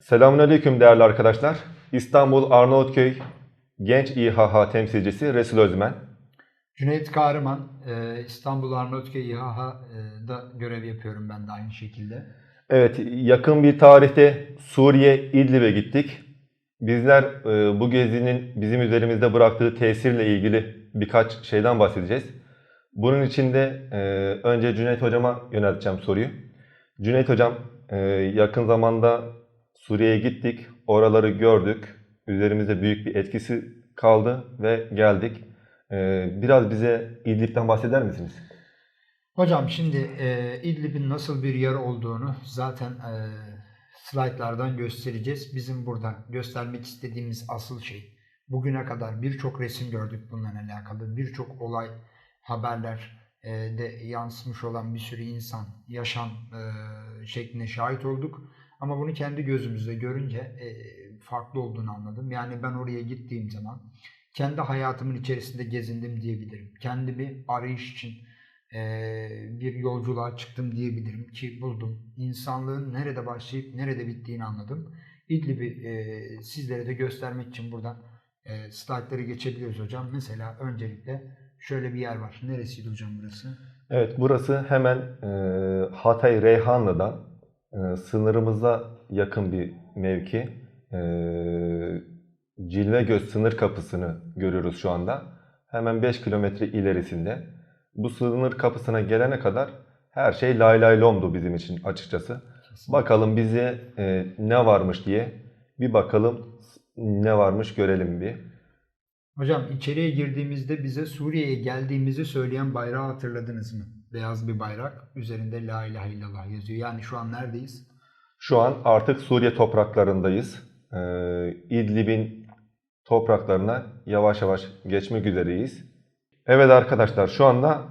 Selamünaleyküm değerli arkadaşlar. İstanbul Arnavutköy Genç İHH temsilcisi Resul Özmen. Cüneyt Kahraman, e, İstanbul Arnavutköy İHH'da görev yapıyorum ben de aynı şekilde. Evet, yakın bir tarihte Suriye İdlib'e gittik. Bizler e, bu gezinin bizim üzerimizde bıraktığı tesirle ilgili birkaç şeyden bahsedeceğiz. Bunun için de e, önce Cüneyt Hocam'a yönelteceğim soruyu. Cüneyt Hocam, yakın zamanda Suriye'ye gittik, oraları gördük. Üzerimizde büyük bir etkisi kaldı ve geldik. E, biraz bize İdlib'den bahseder misiniz? Hocam şimdi e, İdlib'in nasıl bir yer olduğunu zaten e, slaytlardan göstereceğiz. Bizim burada göstermek istediğimiz asıl şey. Bugüne kadar birçok resim gördük bununla alakalı. Birçok olay, haberler e, de yansımış olan bir sürü insan, yaşam e, şekline şahit olduk. Ama bunu kendi gözümüzle görünce e, farklı olduğunu anladım. Yani ben oraya gittiğim zaman kendi hayatımın içerisinde gezindim diyebilirim. Kendimi arayış için e, bir yolculuğa çıktım diyebilirim ki buldum. İnsanlığın nerede başlayıp nerede bittiğini anladım. İdlib'i e, sizlere de göstermek için buradan e, slaytları geçebiliyoruz hocam. Mesela öncelikle şöyle bir yer var. Neresiydi hocam burası? Evet, burası hemen Hatay Reyhanlı'dan e, sınırımıza yakın bir mevki. E, Cilvegöz sınır kapısını görüyoruz şu anda. Hemen 5 kilometre ilerisinde. Bu sınır kapısına gelene kadar her şey lay lay lomdu bizim için açıkçası. Bakalım bize e, ne varmış diye bir bakalım ne varmış görelim bir. Hocam içeriye girdiğimizde bize Suriye'ye geldiğimizi söyleyen bayrağı hatırladınız mı? Beyaz bir bayrak. Üzerinde La ilahe illallah yazıyor. Yani şu an neredeyiz? Şu an artık Suriye topraklarındayız. Ee, İdlib'in topraklarına yavaş yavaş geçmek üzereyiz. Evet arkadaşlar şu anda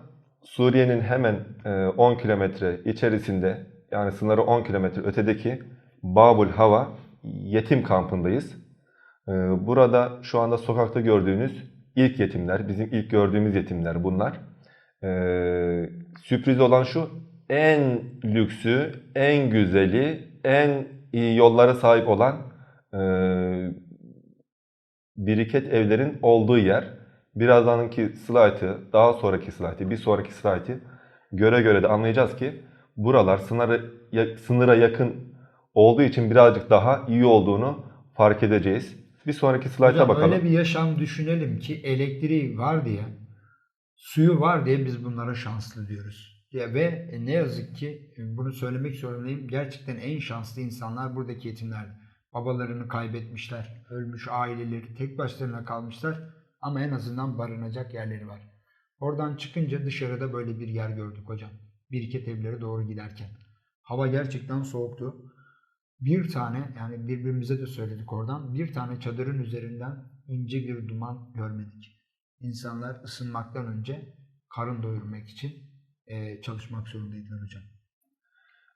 Suriye'nin hemen e, 10 kilometre içerisinde yani sınırı 10 kilometre ötedeki Babul Hava yetim kampındayız. Ee, Burada şu anda sokakta gördüğünüz ilk yetimler, bizim ilk gördüğümüz yetimler bunlar. Sürpriz olan şu, en lüksü, en güzeli, en iyi yollara sahip olan e, biriket evlerin olduğu yer. Birazdanki slaytı, daha sonraki slaytı, bir sonraki slaytı göre göre de anlayacağız ki buralar sınırı, sınıra yakın olduğu için birazcık daha iyi olduğunu fark edeceğiz. Bir sonraki slayta bakalım. öyle bir yaşam düşünelim ki elektriği var diye, suyu var diye biz bunlara şanslı diyoruz. Ve ne yazık ki e, bunu söylemek zorundayım. Gerçekten en şanslı insanlar buradaki yetimlerdi. Babalarını kaybetmişler, ölmüş aileleri tek başlarına kalmışlar ama en azından barınacak yerleri var. Oradan çıkınca dışarıda böyle bir yer gördük hocam. Biriket evlere doğru giderken. Hava gerçekten soğuktu. Bir tane yani birbirimize de söyledik oradan bir tane çadırın üzerinden ince bir duman görmedik. İnsanlar ısınmaktan önce karın doyurmak için eee, çalışmak zorundaydılar hocam.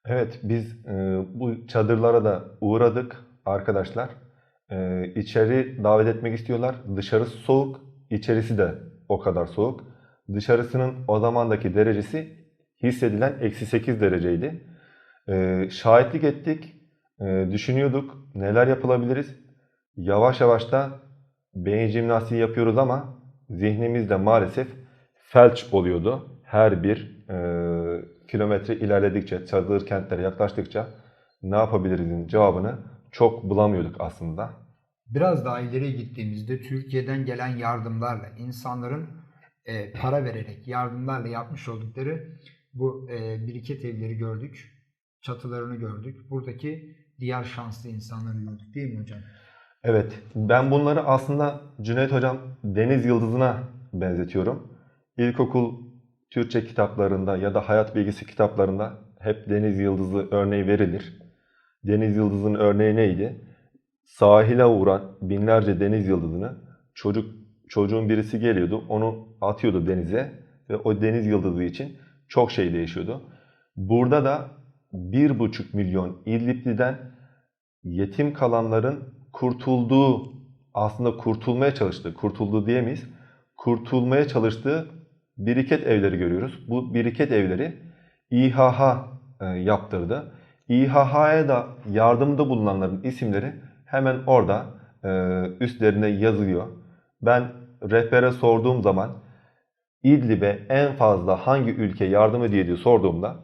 Evet, biz e, bu çadırlara da uğradık arkadaşlar. E, içeri davet etmek istiyorlar. Dışarısı soğuk, içerisi de o kadar soğuk. Dışarısının o zamandaki derecesi hissedilen eksi 8 dereceydi. E, şahitlik ettik, e, düşünüyorduk neler yapılabiliriz. Yavaş yavaş da beyin jimnastiği yapıyoruz ama zihnimizde maalesef felç oluyordu. Her bir e, kilometre ilerledikçe, çadır kentlere yaklaştıkça ne yapabilirizin cevabını çok bulamıyorduk aslında. Biraz daha ileriye gittiğimizde Türkiye'den gelen yardımlarla insanların eee, para vererek yardımlarla yapmış oldukları bu eee, biriket evleri gördük. Çatılarını gördük. Buradaki diğer şanslı insanları gördük değil mi hocam? Evet, ben bunları aslında Cüneyt Hocam Deniz Yıldızı'na benzetiyorum. İlkokul Türkçe kitaplarında ya da hayat bilgisi kitaplarında hep Deniz Yıldızı örneği verilir. Deniz Yıldızı'nın örneği neydi? Sahile vuran binlerce deniz yıldızını çocuk çocuğun birisi geliyordu, onu atıyordu denize ve o deniz yıldızı için çok şey değişiyordu. Burada da 1,5 milyon İdlibli'den yetim kalanların kurtulduğu, aslında kurtulmaya çalıştığı, kurtulduğu diyemeyiz, kurtulmaya çalıştığı biriket evleri görüyoruz. Bu biriket evleri İHH e, yaptırdı. İHH'ya da yardımda bulunanların isimleri hemen orada e, üstlerine yazılıyor. Ben rehbere sorduğum zaman İdlib'e en fazla hangi ülke yardım ediyor diye sorduğumda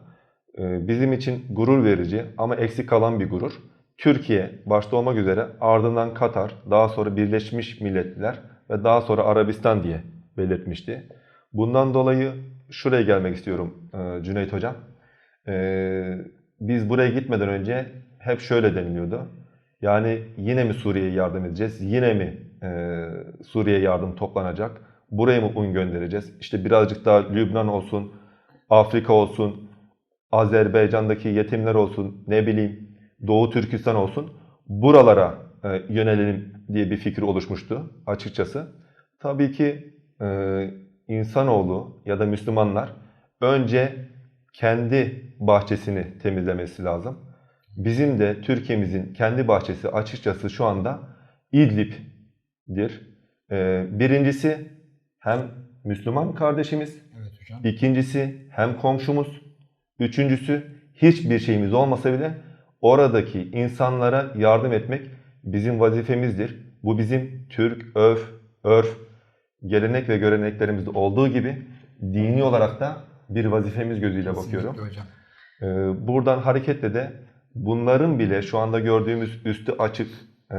e, bizim için gurur verici ama eksik kalan bir gurur. Türkiye başta olmak üzere ardından Katar, daha sonra Birleşmiş Milletler ve daha sonra Arabistan diye belirtmişti. Bundan dolayı şuraya gelmek istiyorum e, Cüneyt Hocam. E, biz buraya gitmeden önce hep şöyle deniliyordu. Yani yine mi Suriye'ye yardım edeceğiz? Yine mi e, Suriye'ye yardım toplanacak? Buraya mı un göndereceğiz? İşte birazcık daha Lübnan olsun, Afrika olsun, Azerbaycan'daki yetimler olsun, ne bileyim Doğu Türkistan olsun. Buralara e, yönelelim diye bir fikir oluşmuştu açıkçası. Tabii ki e, insanoğlu ya da Müslümanlar önce kendi bahçesini temizlemesi lazım. Bizim de Türkiye'mizin kendi bahçesi açıkçası şu anda İdlib'dir. E, birincisi hem Müslüman kardeşimiz, Evet hocam. ikincisi hem komşumuz, üçüncüsü hiçbir şeyimiz olmasa bile oradaki insanlara yardım etmek bizim vazifemizdir. Bu bizim Türk, öf, örf, gelenek ve göreneklerimizde olduğu gibi dini olarak da bir vazifemiz gözüyle bakıyorum. Kesinlikle hocam. Ee, Buradan hareketle de bunların bile şu anda gördüğümüz üstü açık e,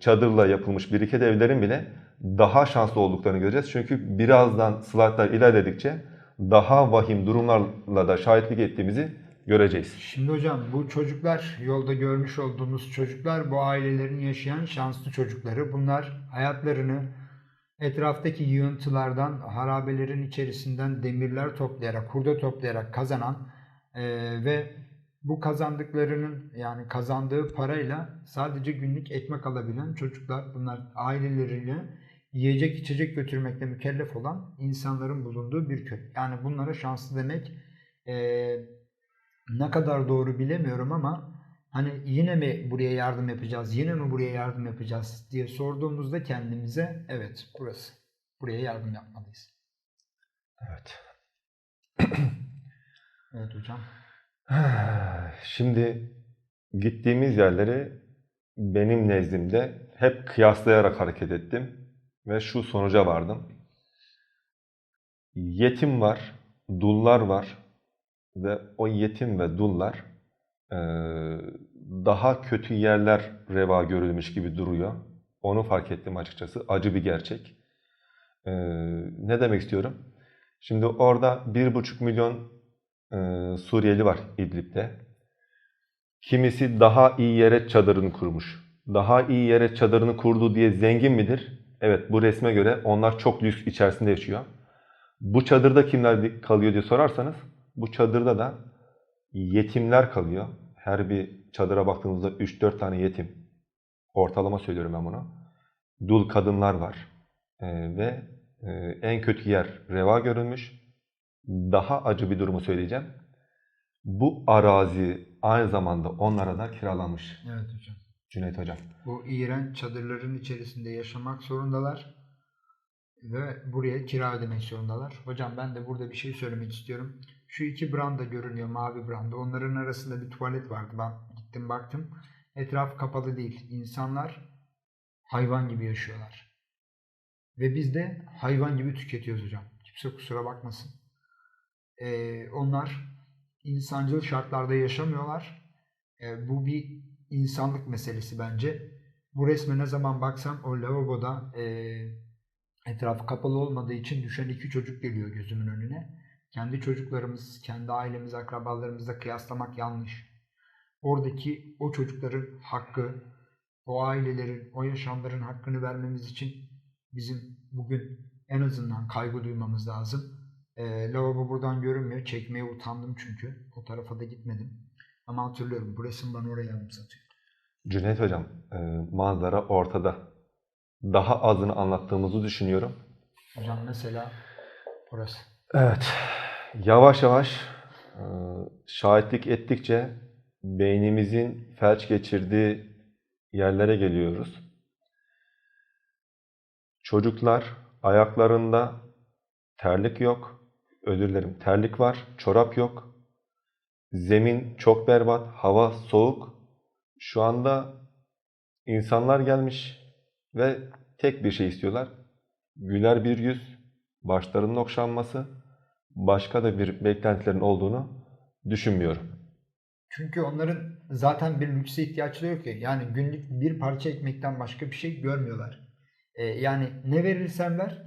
çadırla yapılmış biriket evlerin bile daha şanslı olduklarını göreceğiz. Çünkü birazdan slaytlar ilerledikçe daha vahim durumlarla da şahitlik ettiğimizi göreceğiz. Şimdi hocam bu çocuklar yolda görmüş olduğumuz çocuklar bu ailelerin yaşayan şanslı çocukları. Bunlar hayatlarını etraftaki yığıntılardan, harabelerin içerisinden demirler toplayarak, hurda toplayarak kazanan eee, ve bu kazandıklarının yani kazandığı parayla sadece günlük ekmek alabilen çocuklar. Bunlar aileleriyle yiyecek içecek götürmekle mükellef olan insanların bulunduğu bir köy. Yani bunlara şanslı demek eee ne kadar doğru bilemiyorum ama hani yine mi buraya yardım yapacağız, yine mi buraya yardım yapacağız diye sorduğumuzda kendimize evet burası. Buraya yardım yapmalıyız. Evet. Evet hocam. Şimdi gittiğimiz yerleri benim nezdimde hep kıyaslayarak hareket ettim ve şu sonuca vardım. Yetim var, dullar var ve o yetim ve dullar eee, daha kötü yerler reva görülmüş gibi duruyor. Onu fark ettim açıkçası. Acı bir gerçek. Eee, ne demek istiyorum? Şimdi orada 1,5 milyon eee, Suriyeli var İdlib'de. Kimisi daha iyi yere çadırını kurmuş. Daha iyi yere çadırını kurdu diye zengin midir? Evet bu resme göre onlar çok lüks içerisinde yaşıyor. Bu çadırda kimler kalıyor diye sorarsanız bu çadırda da yetimler kalıyor. Her bir çadıra baktığınızda 3-4 tane yetim. Ortalama söylüyorum ben bunu. Dul kadınlar var. Ee, ve e, en kötü yer reva görülmüş. Daha acı bir durumu söyleyeceğim. Bu arazi aynı zamanda onlara da kiralanmış Evet hocam. Cüneyt Hocam. Bu iğrenç çadırların içerisinde yaşamak zorundalar ve buraya kira ödemek zorundalar. Hocam ben de burada bir şey söylemek istiyorum. Şu iki branda görünüyor, mavi branda. Onların arasında bir tuvalet vardı. Ben gittim baktım. Etraf kapalı değil. İnsanlar hayvan gibi yaşıyorlar. Ve biz de hayvan gibi tüketiyoruz hocam. Kimse kusura bakmasın. Ee, onlar insancıl şartlarda yaşamıyorlar. Ee, bu bir insanlık meselesi bence. Bu resme ne zaman baksam o lavaboda e, etrafı kapalı olmadığı için düşen iki çocuk geliyor gözümün önüne. Kendi çocuklarımız, kendi ailemiz, akrabalarımızla kıyaslamak yanlış. Oradaki o çocukların hakkı, o ailelerin, o yaşamların hakkını vermemiz için bizim bugün en azından kaygı duymamız lazım. E, lavabo buradan görünmüyor. Çekmeye utandım çünkü. O tarafa da gitmedim. Ama hatırlıyorum. Bu resim bana orayı anımsatıyor. Cüneyt Hocam, e, manzara ortada. Daha azını anlattığımızı düşünüyorum. Hocam mesela burası. Evet, yavaş yavaş e, şahitlik ettikçe beynimizin felç geçirdiği yerlere geliyoruz. Çocuklar ayaklarında terlik yok, özür dilerim terlik var, çorap yok. Zemin çok berbat, hava soğuk. Şu anda insanlar gelmiş ve tek bir şey istiyorlar. Güler bir yüz, başlarının okşanması, başka da bir beklentilerin olduğunu düşünmüyorum. Çünkü onların zaten bir lükse ihtiyaçları yok ki. Yani günlük bir parça ekmekten başka bir şey görmüyorlar. Ee, yani ne verirsen ver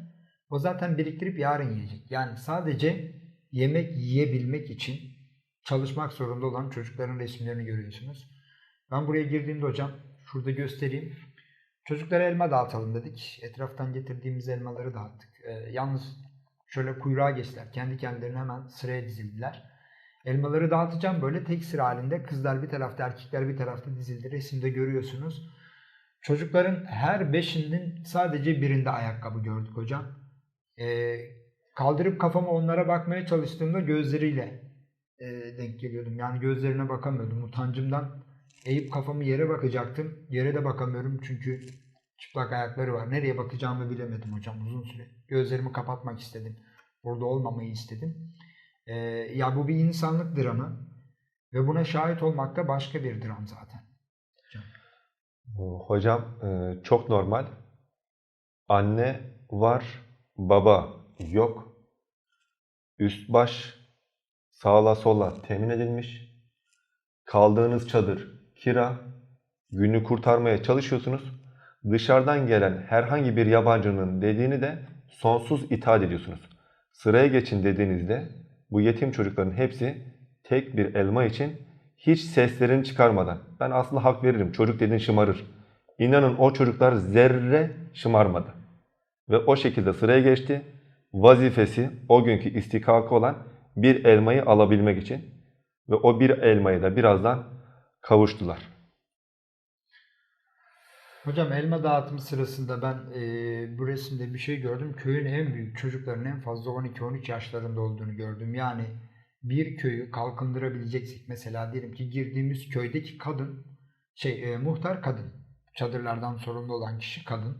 o zaten biriktirip yarın yiyecek. Yani sadece yemek yiyebilmek için çalışmak zorunda olan çocukların resimlerini görüyorsunuz. Ben buraya girdiğimde hocam şurada göstereyim. Çocuklara elma dağıtalım dedik. Etraftan getirdiğimiz elmaları dağıttık. Ee, yalnız şöyle kuyruğa geçtiler. Kendi kendilerine hemen sıraya dizildiler. Elmaları dağıtacağım böyle tek sıra halinde. Kızlar bir tarafta, erkekler bir tarafta dizildi. Resimde görüyorsunuz. Çocukların her beşinin sadece birinde ayakkabı gördük hocam. Ee, kaldırıp kafamı onlara bakmaya çalıştığımda gözleriyle e, denk geliyordum. Yani gözlerine bakamıyordum. Utancımdan eğip kafamı yere bakacaktım. Yere de bakamıyorum çünkü çıplak ayakları var. Nereye bakacağımı bilemedim hocam uzun süre. Gözlerimi kapatmak istedim. Burada olmamayı istedim. Ee, ya bu bir insanlık dramı ve buna şahit olmak da başka bir dram zaten. Hocam e, çok normal. Anne var, baba yok. Üst baş sağla sola temin edilmiş. Kaldığınız çadır kira. Günü kurtarmaya çalışıyorsunuz. Dışarıdan gelen herhangi bir yabancının dediğini de sonsuz itaat ediyorsunuz. Sıraya geçin dediğinizde bu yetim çocukların hepsi tek bir elma için hiç seslerini çıkarmadan ben aslında hak veririm çocuk dediğin şımarır. İnanın o çocuklar zerre şımarmadı. Ve o şekilde sıraya geçti. Vazifesi o günkü istikakı olan bir elmayı alabilmek için. Ve o bir elmayı da birazdan kavuştular. Hocam elma dağıtımı sırasında ben e, bu resimde bir şey gördüm. Köyün en büyük çocukların en fazla 12-13 yaşlarında olduğunu gördüm. Yani bir köyü kalkındırabileceksek mesela diyelim ki girdiğimiz köydeki kadın şey e, muhtar kadın. Çadırlardan sorumlu olan kişi kadın.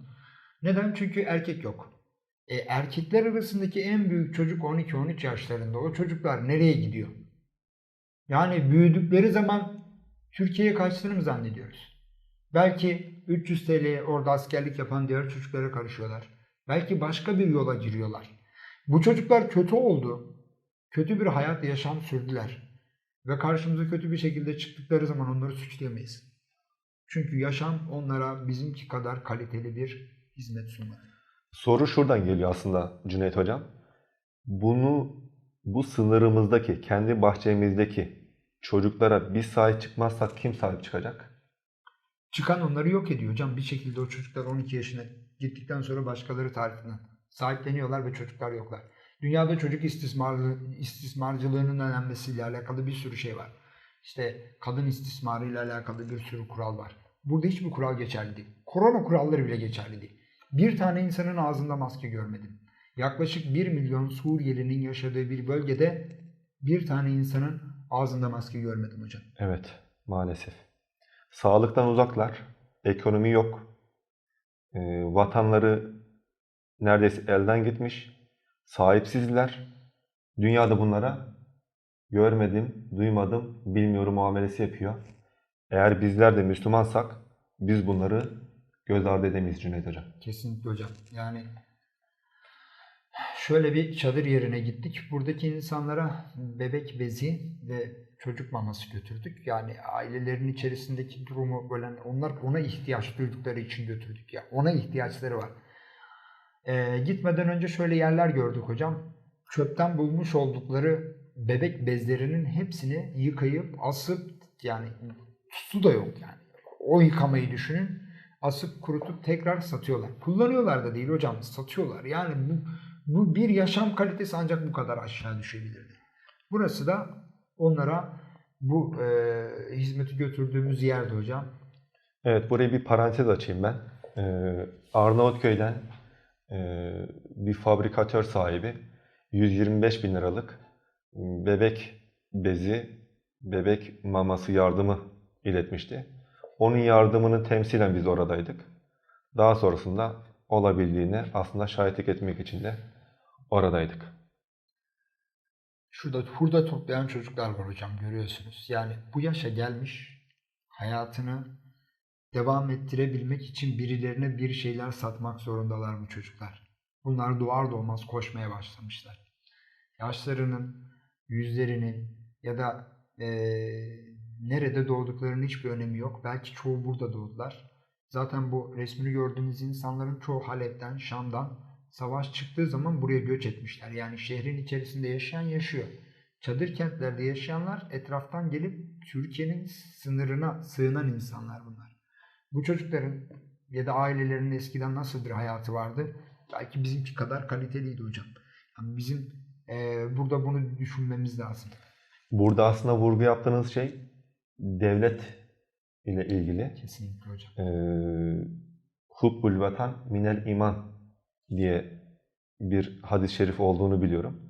Neden? Çünkü erkek yok. E, erkekler arasındaki en büyük çocuk 12-13 yaşlarında. O çocuklar nereye gidiyor? Yani büyüdükleri zaman Türkiye'ye kaçtığını mı zannediyoruz? Belki 300 TL orada askerlik yapan diğer çocuklara karışıyorlar. Belki başka bir yola giriyorlar. Bu çocuklar kötü oldu. Kötü bir hayat, yaşam sürdüler. Ve karşımıza kötü bir şekilde çıktıkları zaman onları suçlayamayız. Çünkü yaşam onlara bizimki kadar kaliteli bir hizmet sunmadı. Soru şuradan geliyor aslında Cüneyt Hocam. Bunu bu sınırımızdaki, kendi bahçemizdeki çocuklara biz sahip çıkmazsak kim sahip çıkacak? Çıkan onları yok ediyor hocam. Bir şekilde o çocuklar 12 yaşına gittikten sonra başkaları tarafından sahipleniyorlar ve çocuklar yoklar. Dünyada çocuk istismarlı, istismarcılığının önlenmesiyle alakalı bir sürü şey var. İşte kadın istismarıyla alakalı bir sürü kural var. Burada hiçbir kural geçerli değil. Korona kuralları bile geçerli değil. Bir tane insanın ağzında maske görmedim. Yaklaşık 1 milyon Suriyelinin yaşadığı bir bölgede bir tane insanın ağzında maske görmedim hocam. Evet, maalesef. Sağlıktan uzaklar, ekonomi yok, e, vatanları neredeyse elden gitmiş, sahipsizler. Dünyada bunlara görmedim, duymadım, bilmiyorum muamelesi yapıyor. Eğer bizler de Müslümansak biz bunları göz ardı edemeyiz Cüneyt Hocam. Kesinlikle hocam. Yani şöyle bir çadır yerine gittik. Buradaki insanlara bebek bezi ve çocuk maması götürdük. Yani ailelerin içerisindeki durumu böyle onlar ona ihtiyaç duydukları için götürdük ya. Ona ihtiyaçları var. Ee, gitmeden önce şöyle yerler gördük hocam. Çöpten bulmuş oldukları bebek bezlerinin hepsini yıkayıp asıp yani su da yok yani. O yıkamayı düşünün. Asıp kurutup tekrar satıyorlar. Kullanıyorlar da değil hocam satıyorlar. Yani bu, bu bir yaşam kalitesi ancak bu kadar aşağı düşebilirdi. Burası da onlara bu e, hizmeti götürdüğümüz yerde hocam. Evet, buraya bir parantez açayım ben. Ee, Arnavutköy'den e, bir fabrikatör sahibi 125 bin liralık bebek bezi, bebek maması yardımı iletmişti. Onun yardımını temsilen biz oradaydık. Daha sonrasında olabildiğine aslında şahitlik etmek için de oradaydık. Şurada hurda toplayan çocuklar var hocam görüyorsunuz. Yani bu yaşa gelmiş hayatını devam ettirebilmek için birilerine bir şeyler satmak zorundalar bu çocuklar. Bunlar doğar doğmaz koşmaya başlamışlar. Yaşlarının, yüzlerinin ya da eee, nerede doğduklarının hiçbir önemi yok. Belki çoğu burada doğdular. Zaten bu resmini gördüğünüz insanların çoğu Halep'ten, Şam'dan savaş çıktığı zaman buraya göç etmişler. Yani şehrin içerisinde yaşayan yaşıyor. Çadır kentlerde yaşayanlar etraftan gelip Türkiye'nin sınırına sığınan insanlar bunlar. Bu çocukların ya da ailelerinin eskiden nasıl bir hayatı vardı? Belki bizimki kadar kaliteliydi hocam. Yani bizim eee, burada bunu düşünmemiz lazım. Burada aslında vurgu yaptığınız şey devlet ile ilgili. Kesinlikle hocam. Ee, Hubbul vatan minel iman diye bir hadis-i şerif olduğunu biliyorum.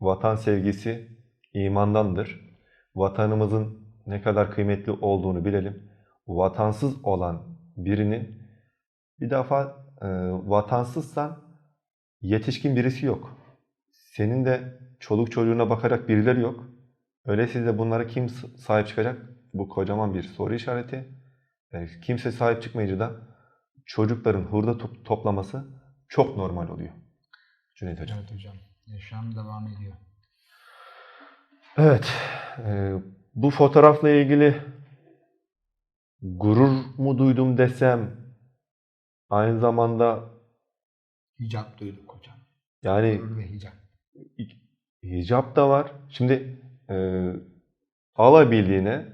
Vatan sevgisi imandandır. Vatanımızın ne kadar kıymetli olduğunu bilelim. Vatansız olan birinin bir defa e, vatansızsan yetişkin birisi yok. Senin de çoluk çocuğuna bakarak birileri yok. Öyleyse de bunlara kim sahip çıkacak? Bu kocaman bir soru işareti. Yani kimse sahip çıkmayınca da çocukların hurda top- toplaması çok normal oluyor. Cüneyt Hocam. Evet hocam. Yaşam devam ediyor. Evet. e, bu fotoğrafla ilgili gurur mu duydum desem aynı zamanda Hicap duyduk hocam. yani Gurur ve hicap. hicap da var. Şimdi e, alabildiğine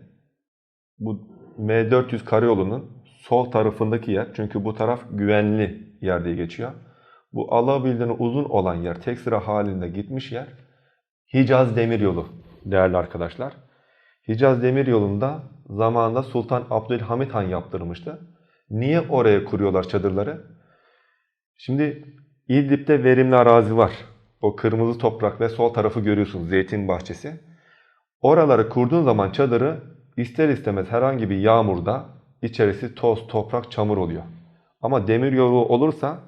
bu M400 karayolunun sol tarafındaki yer çünkü bu taraf güvenli yer diye geçiyor. Bu alabildiğine uzun olan yer tek sıra halinde gitmiş yer Hicaz Demiryolu değerli arkadaşlar. Hicaz Demiryolu'nda zamanında Sultan Abdülhamit Han yaptırmıştı. Niye oraya kuruyorlar çadırları? Şimdi İdlib'de verimli arazi var. O kırmızı toprak ve sol tarafı görüyorsunuz zeytin bahçesi. Oraları kurduğun zaman çadırı ister istemez herhangi bir yağmurda içerisi toz, toprak, çamur oluyor. Ama demir yolu olursa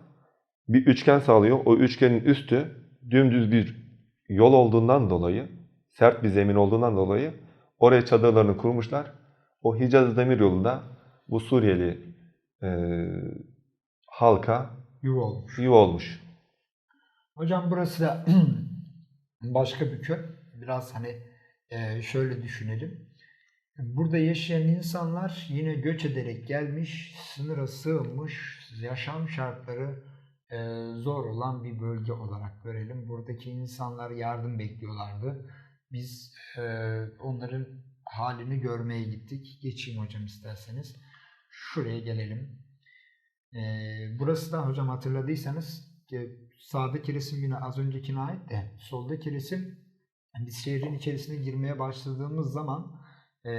bir üçgen sağlıyor. O üçgenin üstü dümdüz bir yol olduğundan dolayı, sert bir zemin olduğundan dolayı oraya çadırlarını kurmuşlar. O Hicaz demir yolunda bu Suriyeli eee, halka Yuva olmuş. yuva olmuş. Hocam burası da başka bir köy. Biraz hani e, şöyle düşünelim. Burada yaşayan insanlar yine göç ederek gelmiş, sınıra sığınmış, yaşam şartları e, zor olan bir bölge olarak görelim. Buradaki insanlar yardım bekliyorlardı. Biz e, onların halini görmeye gittik. Geçeyim hocam isterseniz. Şuraya gelelim. E, burası da hocam hatırladıysanız sağdaki resim yine az öncekine ait de soldaki resim biz şehrin içerisine girmeye başladığımız zaman e,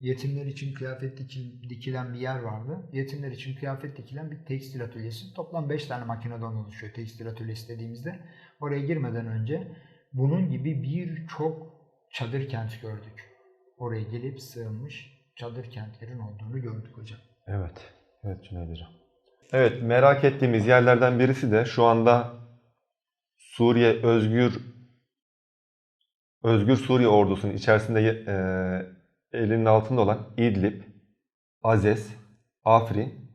yetimler için kıyafet dikil- dikilen bir yer vardı. Yetimler için kıyafet dikilen bir tekstil atölyesi. Toplam 5 tane makineden oluşuyor tekstil atölyesi dediğimizde. Oraya girmeden önce bunun gibi birçok çadır kent gördük. Oraya gelip sığınmış çadır kentlerin olduğunu gördük hocam. Evet. Evet Cüneyt Hocam. Evet merak ettiğimiz yerlerden birisi de şu anda Suriye Özgür Özgür Suriye ordusunun içerisinde e, elinin altında olan İdlib, Azez, Afrin.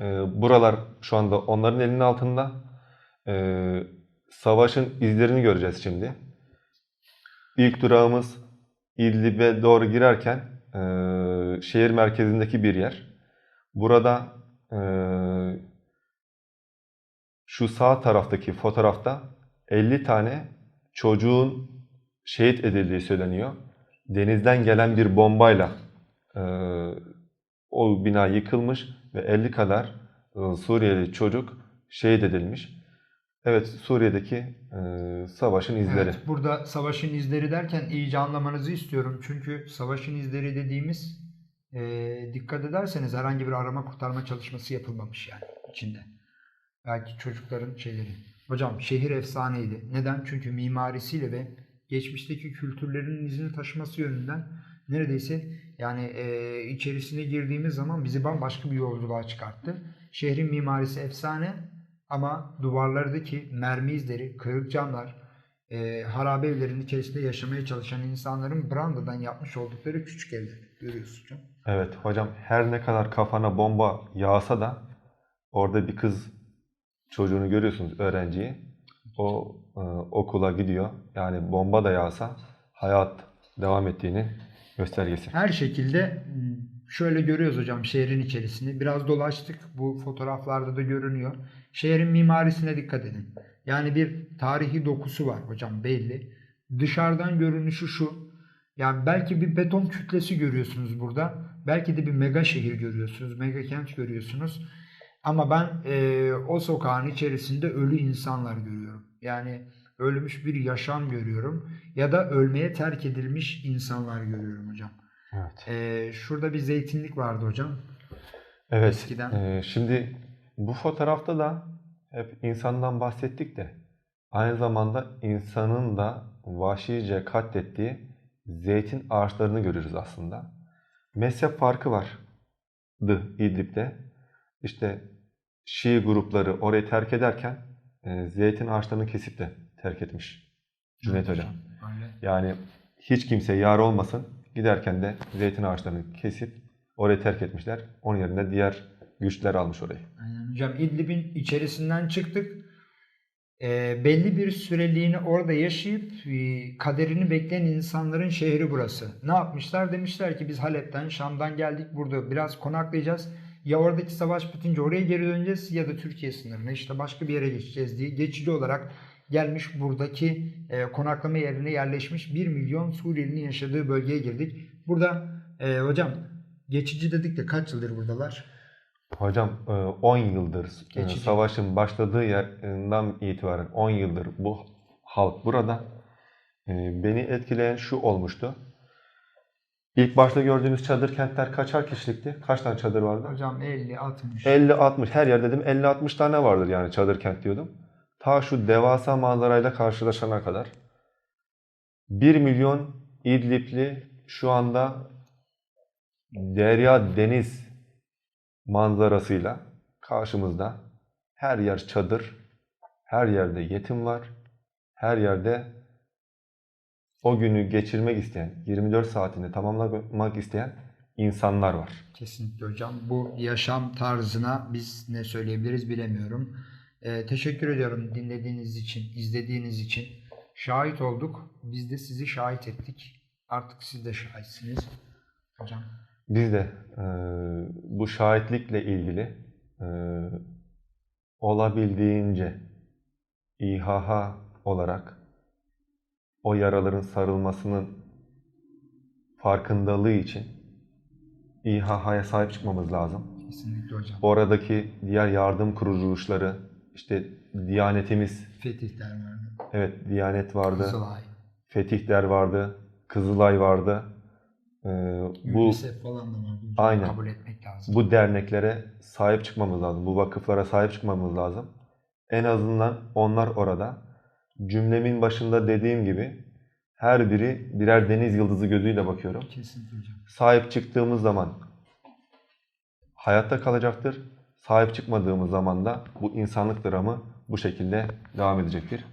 E, buralar şu anda onların elinin altında. E, savaşın izlerini göreceğiz şimdi. İlk durağımız İdlib'e doğru girerken e, şehir merkezindeki bir yer. Burada eee, şu sağ taraftaki fotoğrafta 50 tane çocuğun şehit edildiği söyleniyor. Denizden gelen bir bombayla eee, o bina yıkılmış ve 50 kadar eee, Suriyeli çocuk şehit edilmiş. Evet Suriye'deki eee, savaşın izleri. Evet, burada savaşın izleri derken iyice anlamanızı istiyorum. Çünkü savaşın izleri dediğimiz e, dikkat ederseniz herhangi bir arama kurtarma çalışması yapılmamış yani içinde. Belki çocukların şeyleri. Hocam şehir efsaneydi. Neden? Çünkü mimarisiyle ve geçmişteki kültürlerin izini taşıması yönünden neredeyse yani e, içerisine girdiğimiz zaman bizi bambaşka bir yolculuğa çıkarttı. Şehrin mimarisi efsane ama duvarlardaki mermi izleri, kırık camlar, e, harabe evlerin içerisinde yaşamaya çalışan insanların brandadan yapmış oldukları küçük evler. Görüyorsun hocam. Evet hocam her ne kadar kafana bomba yağsa da orada bir kız çocuğunu görüyorsunuz öğrenciyi. O e, okula gidiyor. Yani bomba da yağsa hayat devam ettiğini göstergesi. Her şekilde m, şöyle görüyoruz hocam şehrin içerisini. Biraz dolaştık. Bu fotoğraflarda da görünüyor. Şehrin mimarisine dikkat edin. Yani bir tarihi dokusu var hocam belli. Dışarıdan görünüşü şu. Yani belki bir beton kütlesi görüyorsunuz burada. Belki de bir mega şehir görüyorsunuz. Mega kent görüyorsunuz. Ama ben e, o sokağın içerisinde ölü insanlar görüyorum. Yani ölmüş bir yaşam görüyorum. Ya da ölmeye terk edilmiş insanlar görüyorum hocam. Evet. Ee, şurada bir zeytinlik vardı hocam. Evet. Eskiden. e, şimdi bu fotoğrafta da hep insandan bahsettik de aynı zamanda insanın da vahşice katlettiği zeytin ağaçlarını görüyoruz aslında. Mezhep farkı vardı İdlib'de. İşte Şii grupları orayı terk ederken e, zeytin ağaçlarını kesip de terk etmiş Cüneyt. Öyle. Yani hiç kimse yar olmasın. Giderken de zeytin ağaçlarını kesip orayı terk etmişler. Onun yerine diğer güçler almış orayı. Aynen hocam İdlib'in içerisinden çıktık. Ee, belli bir süreliğini orada yaşayıp e, kaderini bekleyen insanların şehri burası. Ne yapmışlar? Demişler ki biz Halep'ten, Şam'dan geldik burada biraz konaklayacağız. Ya oradaki savaş bitince oraya geri döneceğiz ya da Türkiye sınırına işte başka bir yere geçeceğiz diye geçici olarak gelmiş buradaki e, konaklama yerine yerleşmiş 1 milyon Suriyelinin yaşadığı bölgeye girdik. Burada e, hocam geçici dedik de kaç yıldır buradalar? Hocam e, 10 yıldır e, Geçici. savaşın başladığı yerden itibaren 10 yıldır bu halk burada. E, Beni etkileyen şu olmuştu. İlk başta gördüğümüz çadır kentler kaçar kişilikti? Kaç tane çadır vardı? Hocam 50, 60. 50-60 her yer dedim 50-60 tane vardır yani çadır kent diyordum. Ta şu devasa manzarayla karşılaşana kadar. 1 milyon İdlibli şu anda derya deniz manzarasıyla karşımızda. Her yer çadır, her yerde yetim var, her yerde o günü geçirmek isteyen, 24 saatini tamamlamak isteyen insanlar var. Kesinlikle hocam. Bu yaşam tarzına biz ne söyleyebiliriz bilemiyorum. Ee, teşekkür ediyorum dinlediğiniz için, izlediğiniz için. Şahit olduk. Biz de sizi şahit ettik. Artık siz de şahitsiniz. Hocam. Biz de e, bu şahitlikle ilgili e, olabildiğince İHH olarak o yaraların sarılmasının farkındalığı için İHH'ya sahip çıkmamız lazım. Kesinlikle hocam. Oradaki diğer yardım kuruluşları, işte Diyanetimiz, Fetih Derneği, evet Diyanet vardı, Kızılay, Fetihler vardı, Kızılay vardı. E, bu UNICEF falan da var. Hocam. Aynen. Kabul etmek lazım. bu derneklere sahip çıkmamız lazım. Bu vakıflara sahip çıkmamız lazım. En azından onlar orada. Cümlemin başında dediğim gibi her biri birer deniz yıldızı gözüyle bakıyorum. Kesinlikle hocam. Sahip çıktığımız zaman hayatta kalacaktır. Sahip çıkmadığımız zaman da bu insanlık dramı bu şekilde devam edecektir.